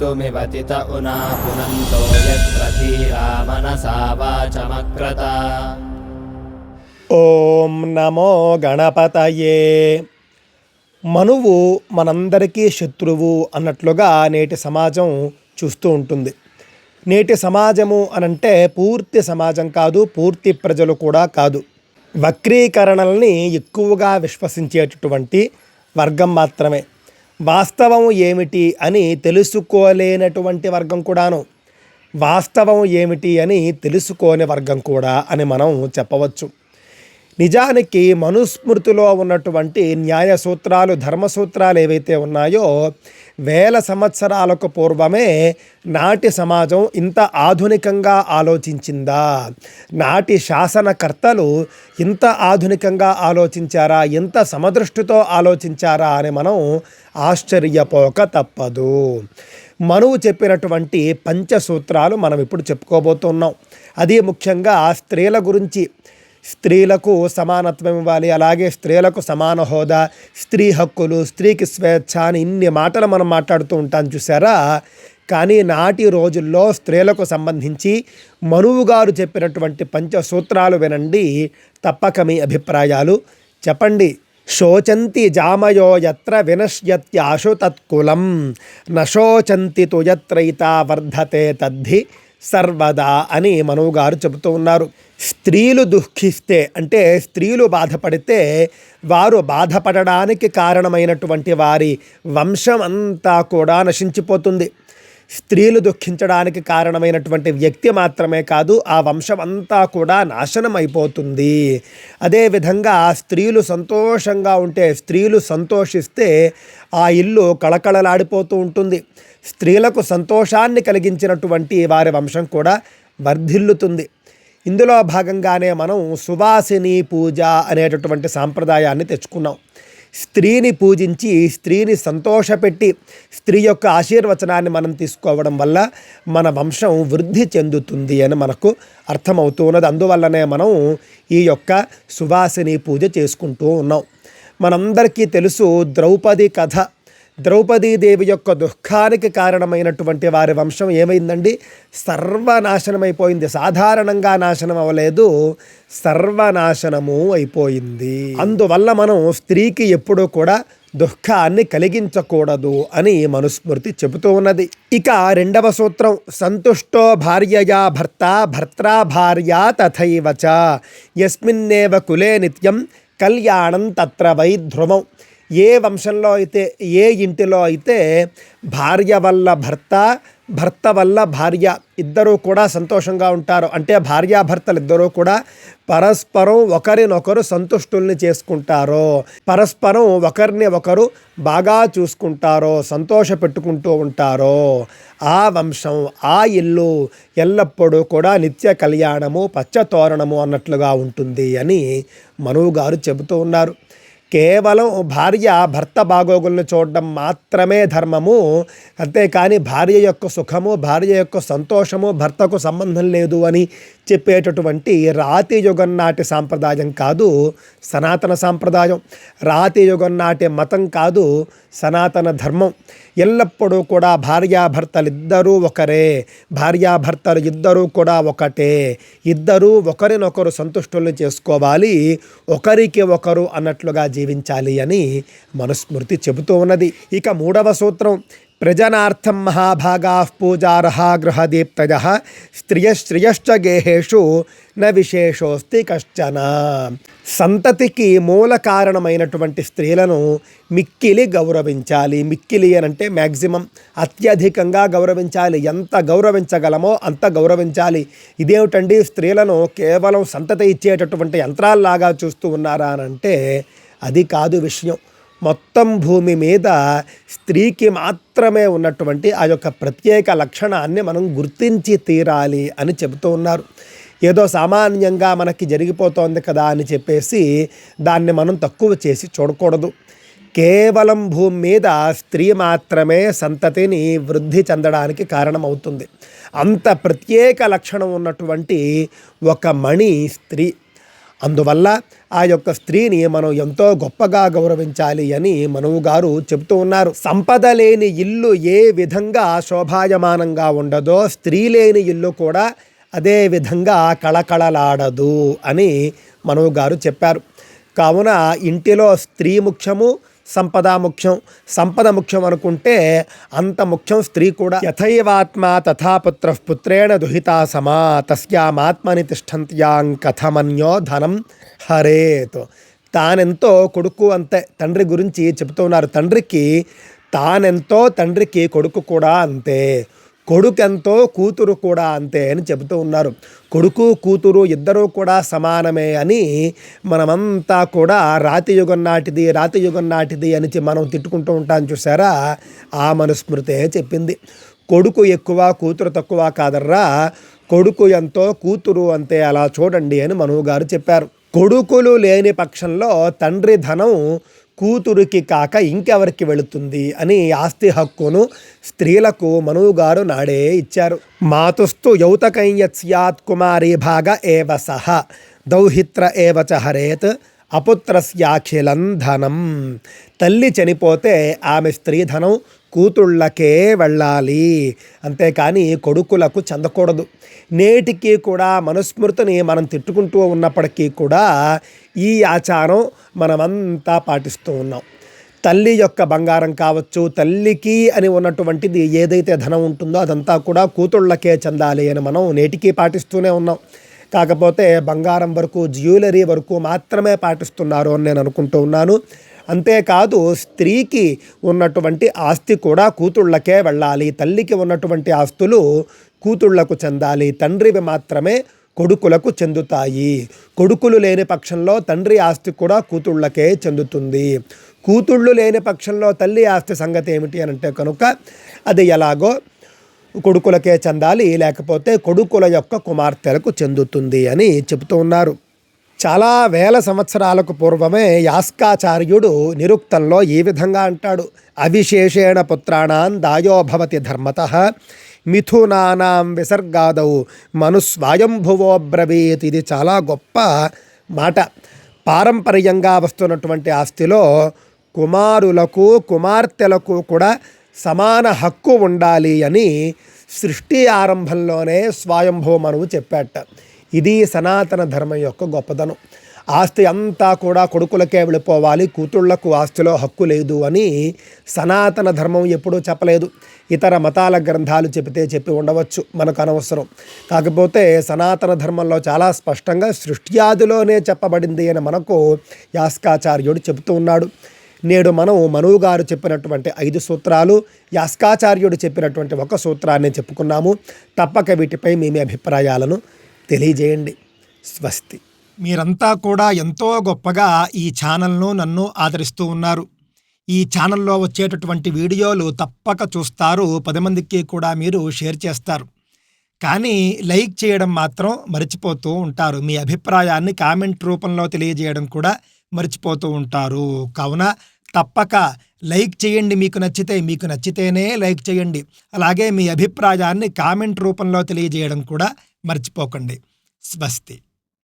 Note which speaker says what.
Speaker 1: कर्तुमिवतित उना पुनन्तो यत्र धीरा मनसा वाचमक्रत
Speaker 2: ఓం నమో గణపతయే మనువు మనందరికీ శత్రువు అన్నట్లుగా నేటి సమాజం చూస్తూ ఉంటుంది నేటి సమాజము అనంటే పూర్తి సమాజం కాదు పూర్తి ప్రజలు కూడా కాదు వక్రీకరణల్ని ఎక్కువగా విశ్వసించేటటువంటి వర్గం మాత్రమే వాస్తవం ఏమిటి అని తెలుసుకోలేనటువంటి వర్గం కూడాను. వాస్తవం ఏమిటి అని తెలుసుకోని వర్గం కూడా అని మనం చెప్పవచ్చు. నిజానికి మనుస్మృతిలో ఉన్నటువంటి న్యాయ సూత్రాలు ధర్మ సూత్రాలు ఏవైతే ఉన్నాయో వేల సంవత్సరాలకు పూర్వమే నాటి సమాజం ఇంత ఆధునికంగా ఆలోచించిందా? నాటి శాసనకర్తలు ఇంత ఆధునికంగా ఆలోచించారా? ఇంత సమదృష్టితో ఆలోచించారా అని మనం ఆశ్చర్యపోక తప్పదు. మనువు చెప్పినటువంటి పంచసూత్రాలు మనం ఇప్పుడు చెప్పుకోబోతున్నాం. అది ముఖ్యంగా స్త్రీల గురించి స్త్రీలకు సమానత్వం ఇవ్వాలి. అలాగే స్త్రీలకు సమాన హోదా స్త్రీ హక్కులు స్త్రీకి స్వేచ్ఛ అని ఇన్ని మాటలు మనం మాట్లాడుతూ ఉంటాం చూసారా? కానీ నాటి రోజుల్లో స్త్రీలకు సంబంధించి మనువు గారు చెప్పినటువంటి పంచసూత్రాలు వినండి. తప్పక మీ అభిప్రాయాలు చెప్పండి. శోచంతి జామయో యత్ర వినశ్యత్యాశు తత్కులం. నశోచంతి తు యత్రైతా వర్ధతే తద్ధి. సర్వదా అని మనవుగారు చెబుతూ ఉన్నారు. స్త్రీలు దుఃఖిస్తే అంటే స్త్రీలు బాధపడితే వారు బాధపడడానికి కారణమైనటువంటి వారి వంశం అంతా కూడా నశించిపోతుంది. స్త్రీలు దుఃఖించడానికి కారణమైనటువంటి వ్యక్తి మాత్రమే కాదు ఆ వంశం అంతా కూడా నాశనం అయిపోతుంది అదేవిధంగా స్త్రీలు సంతోషంగా ఉంటే స్త్రీలు సంతోషిస్తే ఆ ఇల్లు కళకళలాడిపోతూ ఉంటుంది. స్త్రీలకు సంతోషాన్ని కలిగించినటువంటి వారి వంశం కూడా వర్ధిల్లుతుంది. ఇందులో భాగంగానే మనం సువాసిని పూజ అనేటటువంటి సాంప్రదాయాన్ని తెచ్చుకున్నాం. స్త్రీని పూజించి స్త్రీని సంతోషపెట్టి స్త్రీ యొక్క ఆశీర్వచనాన్ని మనం తీసుకోవడం వల్ల మన వంశం వృద్ధి చెందుతుంది అని మనకు అర్థమవుతూ ఉన్నది అందువల్లనే మనం ఈ యొక్క సువాసిని పూజ చేసుకుంటూ ఉన్నాం. మనందరికీ తెలుసు ద్రౌపది కథ. ద్రౌపదీదేవి యొక్క దుఃఖానికి కారణమైనటువంటి వారి వంశం ఏమైందండి? సర్వనాశనమైపోయింది. సాధారణంగా నాశనం అవ్వలేదు. సర్వనాశనము అయిపోయింది. అందువల్ల మనం స్త్రీకి ఎప్పుడూ కూడా దుఃఖాన్ని కలిగించకూడదు అని మనుస్మృతి చెబుతూ ఉన్నది. ఇక రెండవ సూత్రం సంతుష్టో భార్యయా భర్త భర్త్రా భార్య తథైవ చ. యస్మిన్నేవ కులే నిత్యం కళ్యాణం తత్ర వై ధ్రువం. ఏ వంశంలో అయితే ఏ ఇంటిలో అయితే భార్య వల్ల భర్త భర్త వల్ల భార్య ఇద్దరూ కూడా సంతోషంగా ఉంటారు అంటే భార్యాభర్తలు ఇద్దరూ కూడా పరస్పరం ఒకరినొకరు సంతుష్టుల్ని చేసుకుంటారో పరస్పరం ఒకరిని ఒకరు బాగా చూసుకుంటారో సంతోష పెట్టుకుంటూ ఉంటారో ఆ వంశం ఆ ఇల్లు ఎల్లప్పుడూ కూడా నిత్య కళ్యాణము పచ్చతోరణము అన్నట్లుగా ఉంటుంది అని మనువు గారు చెబుతూ ఉన్నారు. కేవలం భార్య భర్త బాగోగులను చూడడం మాత్రమే ధర్మము. అంతేకాని భార్య యొక్క సుఖము భార్య యొక్క సంతోషము భర్తకు సంబంధం లేదు అని చెప్పేటటువంటి రాతి యుగం నాటి సాంప్రదాయం కాదు సనాతన సాంప్రదాయం. రాతి యుగం నాటి మతం కాదు సనాతన ధర్మం. ఎల్లప్పుడూ కూడా భార్యాభర్తలు ఇద్దరూ ఒకరే. భార్యాభర్తలు ఇద్దరూ కూడా ఒకటే. ఇద్దరూ ఒకరినొకరు సంతుష్టుల్ని చేసుకోవాలి. ఒకరికి ఒకరు అన్నట్లుగా జీవించాలి అని మనుస్మృతి చెబుతూ ఉన్నది. ఇక మూడవ సూత్రం ప్రజనార్థం మహాభాగా పూజారహ గృహదీప్తయ స్త్రియశ్రియశ్చ గేహేషు న విశేషోస్తి కశ్చన సంతతికి మూల కారణమైనటువంటి స్త్రీలను మిక్కిలి గౌరవించాలి. మిక్కిలి అని అంటే మ్యాక్సిమం అత్యధికంగా గౌరవించాలి. ఎంత గౌరవించగలమో అంత గౌరవించాలి. ఇదేమిటండి? స్త్రీలను కేవలం సంతతి ఇచ్చేటటువంటి యంత్రాల్లాగా చూస్తూ ఉన్నారా అని అంటే అది కాదు విషయం. మొత్తం భూమి మీద స్త్రీకి మాత్రమే ఉన్నటువంటి ఆ యొక్క ప్రత్యేక లక్షణాన్ని మనం గుర్తించి తీరాలి అని చెబుతూ ఉన్నారు. ఏదో సామాన్యంగా మనకి జరిగిపోతోంది కదా అని చెప్పేసి దాన్ని మనం తక్కువ చేసి చూడకూడదు. కేవలం భూమి మీద స్త్రీ మాత్రమే సంతతిని వృద్ధి చెందడానికి కారణమవుతుంది. అంత ప్రత్యేక లక్షణం ఉన్నటువంటి ఒక మణి స్త్రీ. అందువల్ల ఆ యొక్క స్త్రీని మనం ఎంతో గొప్పగా గౌరవించాలి అని మనువు గారు చెబుతూ ఉన్నారు. సంపద లేని ఇల్లు ఏ విధంగా శోభాయమానంగా ఉండదో స్త్రీ లేని ఇల్లు కూడా అదే విధంగా కళకళలాడదు అని మనవు గారు చెప్పారు. కావున ఇంటిలో స్త్రీ ముఖ్యము సంపద ముఖ్యం సంపద ముఖ్యం అనుకుంటే అంత ముఖ్యం స్త్రీ కూడా. యథైవాత్మ తథాపుత్ర పుత్రేణ దుహితా సమా తస్యామాత్మని తిష్టంత్యాం కథమన్యో ధనం హరేత్. తానెంతో కొడుకు అంతే తండ్రి గురించి చెబుతూ ఉన్నారు తండ్రికి తానెంతో తండ్రికి కొడుకు కూడా అంతే. కొడుకెంతో కూతురు కూడా అంతే అని చెబుతూ ఉన్నారు. కొడుకు కూతురు ఇద్దరూ కూడా సమానమే అని మనమంతా కూడా రాతి యుగం నాటిది రాతి యుగం నాటిది అని మనం తిట్టుకుంటూ ఉంటాం చూసారా ఆ మనుస్మృతే చెప్పింది. కొడుకు ఎక్కువ కూతురు తక్కువ కాదర్రా. కొడుకు ఎంతో కూతురు అంతే. అలా చూడండి అని మనువు గారు చెప్పారు. కొడుకులు లేని పక్షంలో తండ్రి ధనం కూతురికి కాక ఇంకెవరికి వెళుతుంది అని ఆస్తి హక్కును స్త్రీలకు మనువు గారు నాడే ఇచ్చారు. మాతుస్తు యౌతకైయత్ స్యాత్ కుమారీ భాగ ఏవ సహ దౌహిత్ర ఏవ చ హరేత్ అపుత్రస్యాఖిలం ధనం. తల్లి చనిపోతే ఆమె స్త్రీధనం కూతుళ్ళకే వెళ్ళాలి. అంతేకాని కొడుకులకు చెందకూడదు. నేటికి కూడా మనుస్మృతిని మనం తిట్టుకుంటూ ఉన్నప్పటికీ కూడా ఈ ఆచారం మనమంతా పాటిస్తూ ఉన్నాం. తల్లి యొక్క బంగారం కావచ్చు తల్లికి అని ఉన్నటువంటిది ఏదైతే ధనం ఉంటుందో అదంతా కూడా కూతుళ్ళకే చెందాలి అని మనం నేటికి పాటిస్తూనే ఉన్నాం. కాకపోతే బంగారం వరకు జ్యువెలరీ వరకు మాత్రమే పాటిస్తున్నారు అని నేను అనుకుంటూ ఉన్నాను. అంతేకాదు స్త్రీకి ఉన్నటువంటి ఆస్తి కూడా కూతుళ్ళకే వెళ్ళాలి తల్లికి ఉన్నటువంటి ఆస్తులు కూతుళ్ళకు చెందాలి తండ్రివి మాత్రమే కొడుకులకు చెందుతాయి. కొడుకులు లేని పక్షంలో తండ్రి ఆస్తి కూడా కూతుళ్ళకే చెందుతుంది. కూతుళ్ళు లేని పక్షంలో తల్లి ఆస్తి సంగతి ఏమిటి అని అంటే కనుక అది ఎలాగో కొడుకులకే చెందాలి లేకపోతే కొడుకుల యొక్క కుమార్తెలకు చెందుతుంది అని చెబుతూ ఉన్నారు. చాలా వేల సంవత్సరాలకు పూర్వమే యాస్కాచార్యుడు నిరుక్తంలో ఈ విధంగా అంటాడు. అవిశేషేణ పుత్రాణాన్ దాయోభవతి ధర్మత మిథునానాం విసర్గాదౌ మనుస్వాయంభువోబ్రవీత్ ఇది చాలా గొప్ప మాట. పారంపర్యంగా వస్తున్నటువంటి ఆస్తిలో కుమారులకు కుమార్తెలకు కూడా సమాన హక్కు ఉండాలి అని సృష్టి ఆరంభంలోనే స్వాయంభూ మనువు చెప్పాట. ఇది సనాతన ధర్మం యొక్క గొప్పదనం. ఆస్తి అంతా కూడా కొడుకులకే వెళ్ళిపోవాలి కూతుళ్ళకు ఆస్తిలో హక్కు లేదు అని సనాతన ధర్మం ఎప్పుడూ చెప్పలేదు. ఇతర మతాల గ్రంథాలు చెబితే చెప్పి ఉండవచ్చు మనకు అనవసరం. కాకపోతే సనాతన ధర్మంలో చాలా స్పష్టంగా సృష్ట్యాదిలోనే చెప్పబడింది అని మనకు యాస్కాచార్యుడు చెబుతూ ఉన్నాడు. నేడు మనం మనువు గారు చెప్పినటువంటి ఐదు సూత్రాలు యాస్కాచార్యుడు చెప్పినటువంటి ఒక సూత్రాన్ని చెప్పుకున్నాము. తప్పక వీటిపై మీ అభిప్రాయాలను తెలియజేయండి. స్వస్తి. మీరంతా కూడా ఎంతో గొప్పగా ఈ ఛానల్ను నన్ను ఆదరిస్తూ ఉన్నారు. ఈ ఛానల్లో వచ్చేటటువంటి వీడియోలు తప్పక చూస్తారు. పది మందికి కూడా మీరు షేర్ చేస్తారు. కానీ లైక్ చేయడం మాత్రం మర్చిపోతూ ఉంటారు. మీ అభిప్రాయాన్ని కామెంట్ రూపంలో తెలియజేయడం కూడా మర్చిపోతూ ఉంటారు. కావున తప్పక లైక్ చేయండి. మీకు నచ్చితే మీకు నచ్చితేనే లైక్ చేయండి. అలాగే మీ అభిప్రాయాన్ని కామెంట్ రూపంలో తెలియజేయడం కూడా మర్చిపోకండి. స్వస్తి.